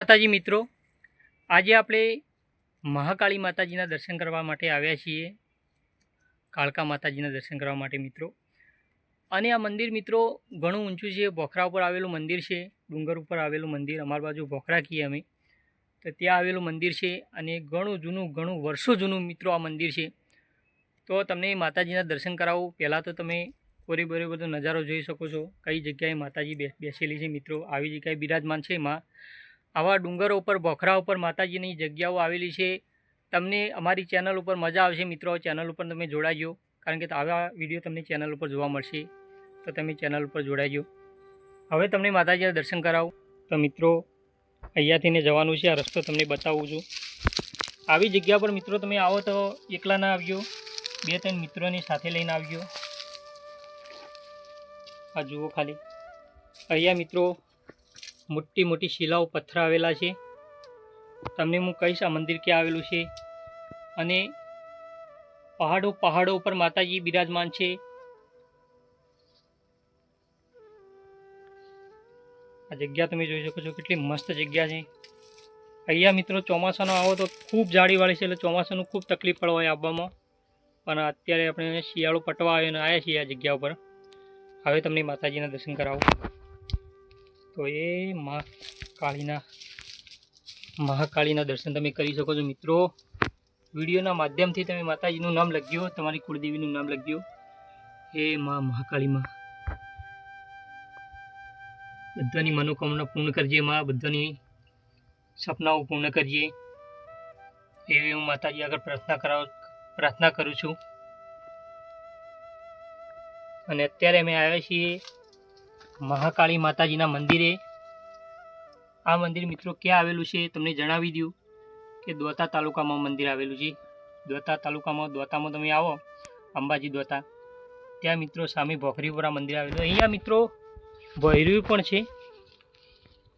માતાજી મિત્રો, આજે આપણે મહાકાળી માતાજીના દર્શન કરવા માટે આવ્યા છીએ. કાળકા માતાજીના દર્શન કરવા માટે મિત્રો. અને આ મંદિર મિત્રો ઘણું ઊંચું છે ભોખરા ઉપર આવેલું મંદિર છે, ડુંગર ઉપર આવેલું મંદિર, અમારી બાજુ ભોખરા કહીએ અમે. તો ત્યાં આવેલું મંદિર છે અને ઘણું જૂનું, ઘણું વર્ષો જૂનું મિત્રો આ મંદિર છે. તો તમને માતાજીના દર્શન કરાવો. પહેલાં તો તમે કોરી બોરી બધો નજારો જોઈ શકો છો. કઈ જગ્યાએ માતાજી બેસેલી છે મિત્રો? આવી જગ્યાએ બિરાજમાન છે માં. આવા ડુંગરો ઉપર ભોખરા ઉપર માતાજીની જગ્યાઓ આવેલી છે. તમને અમારી ચેનલ ઉપર મજા આવશે મિત્રો. ચેનલ ઉપર તમે જોડાજો. કારણ કે આવા વીડિયો તમને ચેનલ ઉપર જોવા મળશે. તો તમે ચેનલ ઉપર જોડાજો. હવે તમને માતાજીના દર્શન કરાવું. તો મિત્રો અહીંયાથીને જવાનું છે. આ રસ્તો તમને બતાવું છું. આવી જગ્યા પર મિત્રો તમે આવો તો એકલા ના આવજો. બે, ત્રણ મિત્રોની સાથે લઈને આવજો. આ જુઓ ખાલી. અહીંયા મિત્રો મોટી મોટી શિલાઓ પથ્થર આવેલા છે. તમને હું કહીશ આ મંદિર ક્યાં આવેલું છે. અને પહાડો પહાડો ઉપર માતાજી બિરાજમાન છે. આ જગ્યા તમે જોઈ શકો છો કેટલી મસ્ત જગ્યા છે. અહીંયા મિત્રો ચોમાસાનો આવો તો ખૂબ જાળીવાળી છે એટલે ચોમાસાનું ખૂબ તકલીફ પડવા હોય આવવામાં. પણ અત્યારે આપણે શિયાળો પટવા આવીને આવ્યા છીએ આ જગ્યા ઉપર. હવે તમને માતાજીના દર્શન કરાવું. તો એ મા કાળીના, મહાકાળીના દર્શન તમે કરી શકો છો મિત્રો. વિડીયોના માધ્યમથી તમે માતાજીનું નામ લખ્યો તમારી કુળદેવીનું નામ લખ્યો એ મા મહાકાળીમાં. બધાની મનોકામના પૂર્ણ કરજે માં, બધાની સપનાઓ પૂર્ણ કરજે. એવી હું માતાજી આગળ પ્રાર્થના કરાવ, પ્રાર્થના કરું છું. અને અત્યારે અમે આવ્યા છીએ મહાકાળી માતાજીના મંદિરે. આ મંદિર મિત્રો ક્યાં આવેલું છે તમને જણાવી દઉં કે દ્વાતા તાલુકામાં મંદિર આવેલું છે. દોતા તાલુકામાં દ્વાતામાં તમે આવો, અંબાજી દ્વાતા ત્યાં મિત્રો સામે ભોખરીપુરા મંદિર આવેલું. અહીંયા મિત્રો ભૈરવી પણ છે.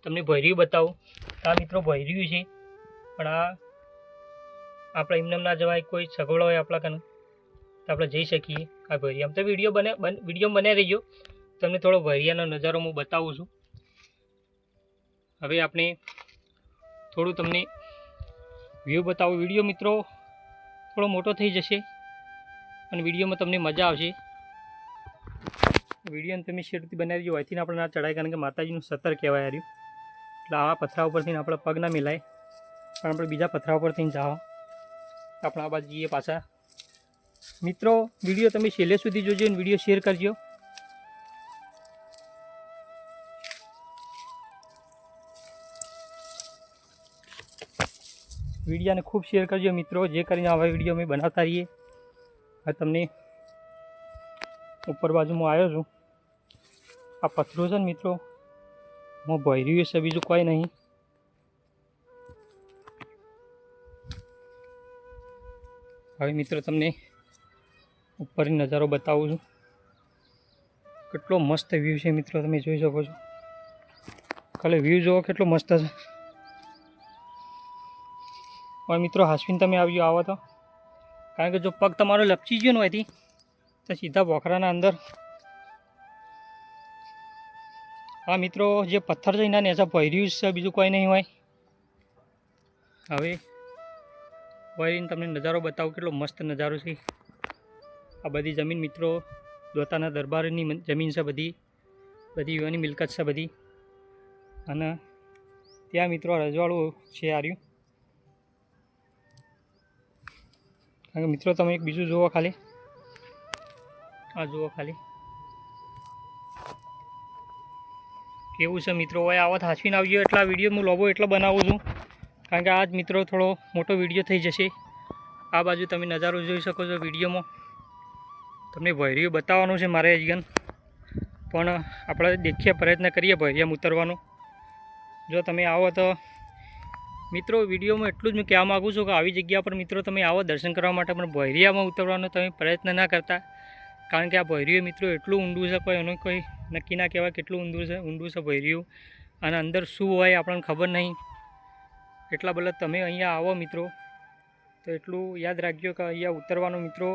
તમને ભૈરવી બતાવું. આ મિત્રો ભૈરવી છે. પણ આ આપણે એમને ના જવાય, કોઈ સગવડ હોય આપણા કને, તો આપણે જઈ શકીએ. આ ભૈરી આમ તો વીડિયો બને વીડિયો બને રહીજો. તમને થોડો વરિયાનો નજારો હું બતાવું છું. હવે આપણે થોડું તમને વ્યૂ બતાવું. વીડિયો મિત્રો થોડો મોટો થઈ જશે અને વિડીયોમાં તમને મજા આવશે. વિડીયોને તમે શેરથી બનાવી દો. હોયથી આપણે ના ચડાય કારણ કે માતાજીનું સતર કહેવાય હાર્યું એટલે આવા પથરા ઉપરથી આપણે પગ ના મિલાય. પણ આપણે બીજા પથરા ઉપરથી જાઓ. આપણે આ બાજુ જઈએ પાછા. મિત્રો, વીડિયો તમે છેલ્લે સુધી જોજો અને વીડિયો શેર કરજો. વિડીયોને ખૂબ શેર કરજો મિત્રો, જે કરીને આવા વીડિયો અમે બનાવતા રહીએ. આ તમને ઉપર બાજુમાં આવ્યો છું. આ પથરો છે ને મિત્રો હું ભર્યું છે બીજું કોઈ નહીં. હવે મિત્રો તમને ઉપરની નજારો બતાવું છું. કેટલો મસ્ત વ્યૂ છે મિત્રો, તમે જોઈ શકો છો. ખાલી વ્યૂ જોવો કેટલો મસ્ત છે. પણ મિત્રો હાસવીન તમે આવજો આવો તો. કારણ કે જો પગ તમારો લપચી ગયો ને હોયથી તો સીધા બોખરાના અંદર. હા, મિત્રો, જે પથ્થર છે એના નેસા ભર્યું છે, બીજું કોઈ નહીં હોય. હવે વળીને તમને નજારો બતાવું, કેટલો મસ્ત નજારો છે. આ બધી જમીન મિત્રો, દોતાના દરબારની જમીન છે બધી. બધી યુવાની મિલકત છે બધી. અને ત્યાં મિત્રો આ રજવાડું છે આર્યું કારણ કે મિત્રો, તમે એક બીજું જુઓ ખાલી. આ જુઓ ખાલી. કેવું છે મિત્રો? હોય આવા હાંચવીને આવજો. એટલા વીડિયો હું લોબો એટલો બનાવું છું. કારણ કે આ જ મિત્રો થોડો મોટો વીડિયો થઈ જશે. આ બાજુ તમે નજારો જોઈ શકો છો વિડીયોમાં. તમને ભૈરીઓ બતાવવાનું છે મારે અજગન. પણ આપણે દેખીએ પ્રયત્ન કરીએ ભૈરિયામાં ઉતરવાનો. જો તમે આવો તો મિત્રો, વિડીયોમાં એટલું જ હું કહેવા માગું છું કે આવી જગ્યા પર મિત્રો તમે આવો, દર્શન કરવા માટે પણ ભૈરિયામાં ઉતરવાનો તમે પ્રયત્ન ના કરતા. કારણ કે આ ભૈરીઓ મિત્રો એટલું ઊંડું છે, કોઈ એનું કોઈ નક્કી ના કહેવાય કેટલું ઊંડું છે ઊંડું છે ભૈરિયું અને અંદર શું હોય આપણને ખબર નહીં. એટલા બદલ તમે અહીંયા આવો મિત્રો. તો એટલું યાદ રાખજો કે અહીંયા ઉતરવાનો મિત્રો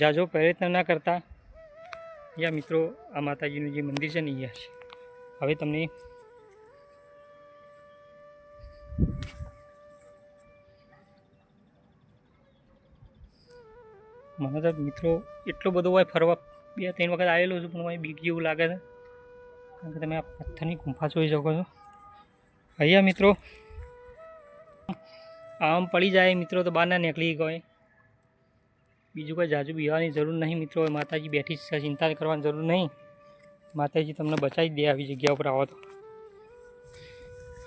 જાજો પ્રયત્ન ના કરતા. અહીંયા મિત્રો આ માતાજીનું જે મંદિર છે ને, અહીંયા છે હવે તમને મને તો મિત્રો એટલો બધો હોય ફરવા, બે ત્રણ વખત આવેલો છું, પણ મને બીક જેવું લાગે છે. કારણ કે તમે આ પથ્થરની ગુંફા જોઈ શકો છો. અહીંયા મિત્રો, આમ પડી જાય મિત્રો તો બહાર ના નીકળી ગયો બીજું કોઈ જાજુ બીવાની જરૂર નહીં મિત્રો, માતાજી બેઠી છે, ચિંતા કરવાની જરૂર નહીં. માતાજી તમને બચાવી દે આવી જગ્યા ઉપર આવો તો.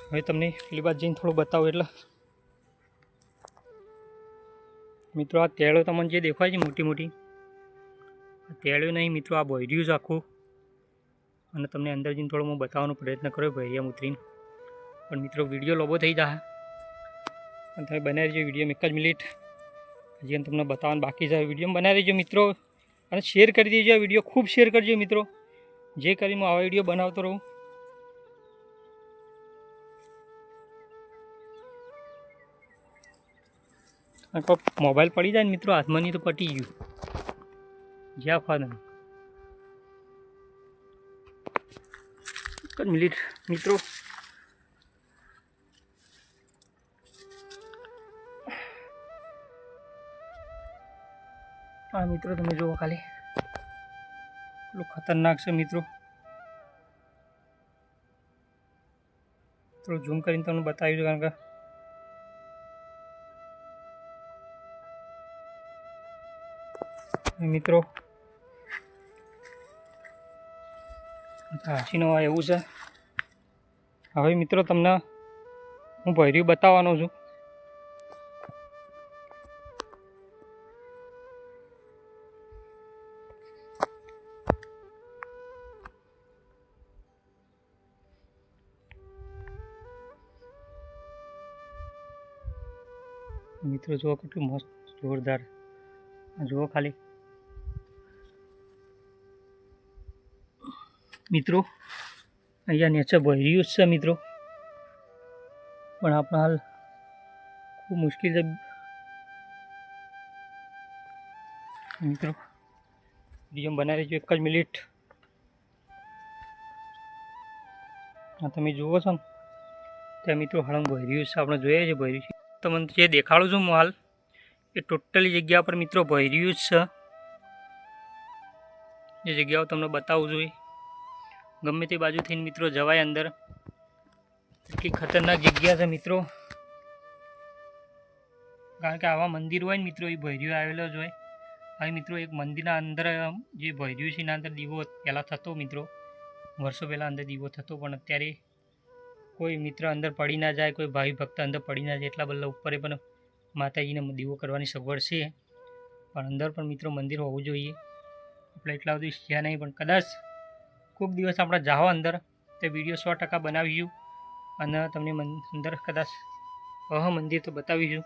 હવે તમને પેલી બાદ જઈને થોડું બતાવો એટલે. મિત્રો, આ તેળો તમને જે દેખાય છે મોટી મોટી તેળું નહીં મિત્રો, આ ભોયર્યું છે આખું. અને તમને અંદર જઈને થોડો હું બતાવવાનો પ્રયત્ન કર્યો ભૈયા ઉતરીને પણ મિત્રો, વીડિયો લોબો થઈ જાય અને તમે બનાવી દેજો વીડિયો, એક જ મિનિટ. હજી તમને બતાવવાનું બાકી છે. વીડિયો બનાવી દેજો મિત્રો. અને શેર કરી દેજો આ વીડિયો. ખૂબ શેર કરજો મિત્રો. જે કરીને હું આવા વીડિયો બનાવતો રહું. મોબાઈલ પડી જાય ને મિત્રો હાથમાં નહીં તો પટી ગયું. જ્યાં ફાધર મિનિટ, મિત્રો. આ મિત્રો તમે જુઓ ખાલી. એટલું ખતરનાક છે મિત્રો. થોડું ઝૂમ કરીને તમને બતાવ્યું કારણ કે મિત્રો. હાચીનો આ એવું છે. હવે મિત્રો તમને હું ભૈર્યું બતાવવાનો છું. મિત્રો, જુઓ કેટલું મસ્ત જોરદાર. જુઓ ખાલી. મિત્રો, અહીંયા નેચર ભરી જ છે મિત્રો. પણ આપણા હાલ ખૂબ મુશ્કેલ છે. મિત્રો વીડિયો બનાવી દેજો એક જ મિનિટ. હા તમે જુઓ છો ને, ત્યાં મિત્રો હળંગ ભર્યું છે. આપણે જોઈએ છે ભર્યું છે. તમને જે દેખાડું છું હું હાલ, એ ટોટલી જગ્યા પર મિત્રો ભર્યું જ છે. જે જગ્યાઓ તમને બતાવું છું એ. ગમે તે બાજુથી મિત્રો જવાય અંદર. એટલી ખતરનાક જગ્યા છે મિત્રો. કારણ કે આવા મંદિર હોય ને મિત્રો, એ ભૈર્યું આવેલો જ હોય. હવે મિત્રો, એક મંદિરના અંદર જે ભૈર્યું છે એના અંદર દીવો પહેલાં થતો મિત્રો. વર્ષો પહેલાં અંદર દીવો થતો, પણ અત્યારે કોઈ મિત્ર અંદર પડી ના જાય, કોઈ ભાવિ ભક્ત અંદર પડી ના જાય, એટલા બધા ઉપર પણ માતાજીને દીવો કરવાની સગવડ છે. પણ અંદર પણ મિત્રો મંદિર હોવું જોઈએ. આપણે એટલા બધું શીખ્યા નહીં, પણ કદાચ કોઈક દિવસ આપણે જાઓ અંદર તે વીડિયો સો ટકા બનાવીશું અને તમને મન- અંદર કદાચ અહ મંદિર તો બતાવીશું.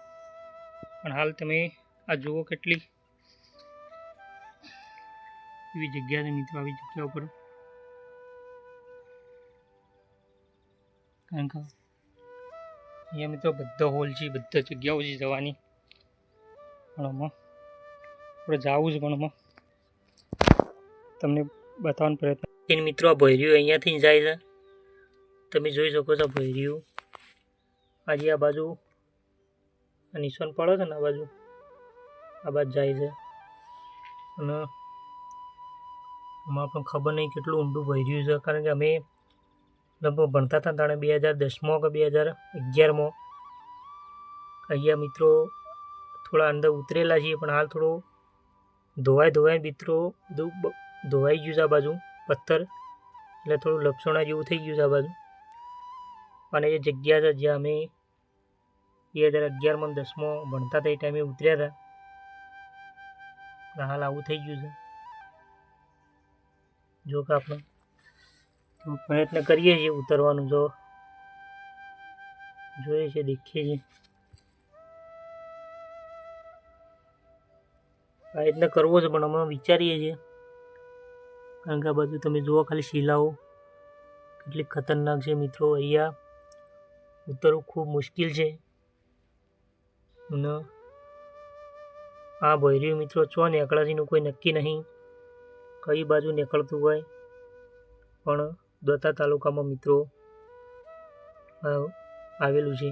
પણ હાલ તમે આ જુઓ કેટલી એવી જગ્યા છે મિત્રો આવી જગ્યા ઉપર. કારણ કે અહીંયા મિત્રો બધા હોલ છે બધા જગ્યાઓ છે જવાની. પણ આમાં આપણે જવું જ પણ આમાં તમને બતાવવાનો પ્રયત્ન એને મિત્રો આ ભૈર્યું અહીંયાથી જાય છે? તમે જોઈ શકો છો ભૈર્યું આજે આ બાજુ નિશાન પડે છે ને આ બાજુ. આ બાજુ જાય છે. અને એમાં પણ ખબર નહીં કેટલું ઊંડું ભર્યું છે, કારણ કે અમે લગભગ ભણતા હતા તાણે બે હજાર દસમાં કે બે હજાર અગિયારમાં. અહીંયા મિત્રો થોડા અંદર ઉતરેલા છીએ, પણ હાલ થોડો ધોવાય ધોવાય મિત્રો બધું ધોવાઈ ગયું છે આ બાજુ. પથ્થર, એટલે થોડું લપસણા જેવું થઈ ગયું છે આ બાજુ. અને એ જગ્યા છે જ્યાં અમે બે હજાર અગિયારમાં દસમો ભણતા હતા એ ટાઈમે ઉતર્યા હતા. હાલ આવું થઈ ગયું છે. જો કે આપણે પ્રયત્ન કરીએ છીએ ઉતરવાનું, જો જોઈએ છે, દેખીએ છીએ. પ્રયત્ન કરવો છે પણ અમે વિચારીએ છીએ કારણ કે આ બાજુ તમે જુઓ ખાલી શિલાઓ. કેટલી ખતરનાક છે મિત્રો અહીંયા. ઉતરવું ખૂબ મુશ્કેલ છે. અને આ ભૈર્યું મિત્રો ચો નીકળાશીનું કોઈ નક્કી નહીં. કઈ બાજુ નીકળતું હોય. પણ દોતા તાલુકામાં મિત્રો આવેલું છે.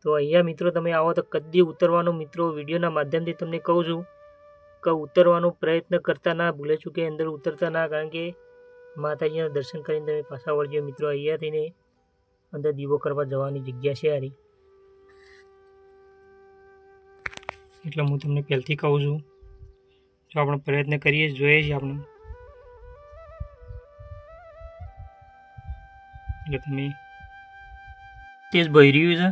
તો અહીંયા મિત્રો તમે આવો તો કદી ઉતરવાનો મિત્રો વિડીયોના માધ્યમથી તમને કહું છું. ઉતરવાનો પ્રયત્ન કરતા ના ભૂલે છું કે અંદર ઉતરતા ના કારણ કે માતાજીના દર્શન કરીને તમે પાછા વળજો. મિત્રો, અહીંયા થઈને અંદર દીવો કરવા જવાની જગ્યા છે હારી. એટલે હું તમને પહેલથી કહું છું, જો આપણે પ્રયત્ન કરીએ, જોઈએ છીએ આપણે. એટલે તમે તે જ ભઈ રહ્યું છે.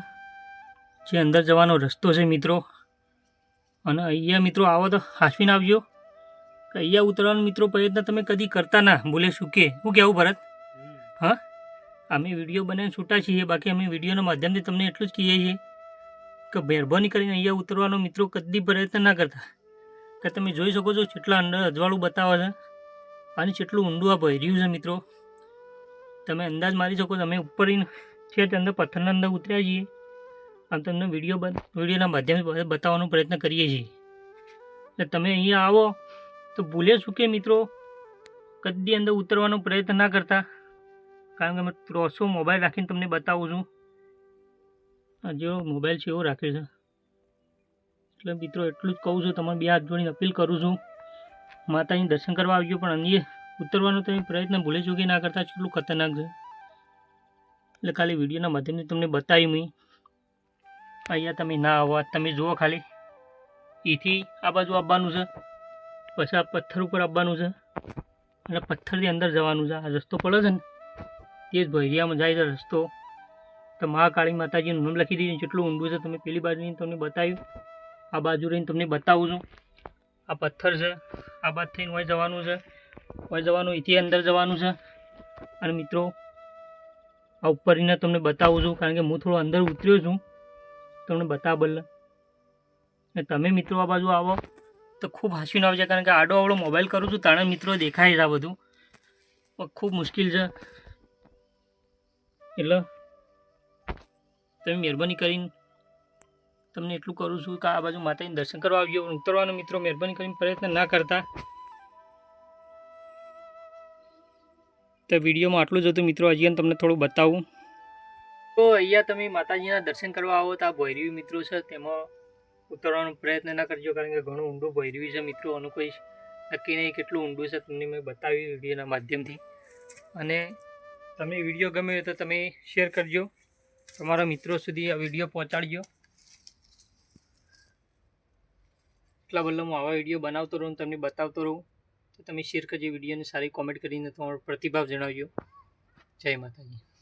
જે અંદર જવાનો રસ્તો છે, મિત્રો અને અહીંયા મિત્રો આવો તો હાસવીને આવજો. અહીંયા ઉતરવાનો મિત્રો પ્રયત્ન તમે કદી કરતા ના ભૂલે શું કે? શું કહેવું ભરત? હા? અમે વીડિયો બનાવીને છૂટા છીએ, બાકી અમે વિડીયોના માધ્યમથી તમને એટલું જ કહીએ છીએ કે મહેરબાની કરીને અહીંયા ઉતરવાનો મિત્રો કદી પ્રયત્ન ના કરતા. કે તમે જોઈ શકો છો કેટલા અંદર અજવાળું બતાવે છે અને કેટલું ઊંડું આ ભર્યું છે મિત્રો. તમે અંદાજ મારી શકો તમે ઉપર છે અંદર પથ્થરના અંદર ઉતર્યા છીએ. આમ તમને વીડિયો વિડીયોના માધ્યમથી બતાવવાનો પ્રયત્ન કરીએ છીએ. એટલે તમે અહીંયા આવો, તો ભૂલે શું કે મિત્રો? કદી અંદર ઉતરવાનો પ્રયત્ન ના કરતા. કારણ કે મેં ત્રણસો મોબાઈલ રાખીને તમને બતાવું છું. જેવો મોબાઈલ છે એવો રાખ્યો છે. એટલે મિત્રો એટલું જ કહું છું, તમારે બે હાથ જોડીને અપીલ કરું છું. માતાજીને દર્શન કરવા આવજો, પણ અહીંયા ઉતરવાનો તમે પ્રયત્ન ભૂલે ચૂકી ના કરતા કેટલું ખતરનાક છે. એટલે ખાલી વિડીયોના માધ્યમથી તમને બતાવી મેં. અહીંયા તમે ના આવો તમે જુઓ ખાલી. એથી આ બાજુ આવવાનું છે, પછી આ પથ્થર ઉપર આવવાનું છે. અને પથ્થરથી અંદર જવાનું છે. આ રસ્તો પડે છે ને તે જ ભૈરિયામાં જાય છે રસ્તો. તો મહાકાળી માતાજીનું નામ લખી દીધું જેટલું ઊંડું છે. તમે પેલી બાજુની તમને બતાવ્યું. આ બાજુ રહીને તમને બતાવું છું. આ પથ્થર છે, આ બાદ થઈને હોય જવાનું છે. હોય જવાનું એથી અંદર જવાનું છે. અને મિત્રો, આ ઉપરને તમને બતાવું છું, કારણ કે હું થોડો અંદર ઉતર્યો છું. તમને બતાવ બદલે ને તમે મિત્રો આ બાજુ આવો. તો ખૂબ હસીને આવશે કારણ કે આડો આવડો મોબાઈલ કરું છું, તાણે મિત્રો દેખાય છે આ બધું. ખૂબ મુશ્કેલ છે. એટલે તમે મહેરબાની કરીને તમને એટલું કરું છું કે આ બાજુ માતાજીને દર્શન કરવા આવજો. ઉતરવાનો મિત્રો, મહેરબાની કરીને પ્રયત્ન ના કરતા. તો વિડીયોમાં આટલું જ હતું મિત્રો, હજી તમને થોડું બતાવું. તો અહીંયા તમે માતાજીના દર્શન કરવા આવો તો આ ભૈરવી મિત્રો છે, તેમાં ઉતરવાનો પ્રયત્ન ના કરજો, કારણ કે ઘણું ઊંડું ભૈરવી છે મિત્રો, આનું કોઈ નક્કી નહીં કેટલું ઊંડું છે, તમને મેં બતાવ્યું વિડીયોના માધ્યમથી. અને તમે વીડિયો ગમે તો તમે શેર કરજો, તમારા મિત્રો સુધી આ વીડિયો પહોંચાડજો. એટલા બદલા હું આવા વીડિયો બનાવતો રહું તમને બતાવતો રહું, તો તમે શેર કરજો વિડીયોને, સારી કોમેન્ટ કરીને તમારો પ્રતિભાવ જણાવજો. જય માતાજી.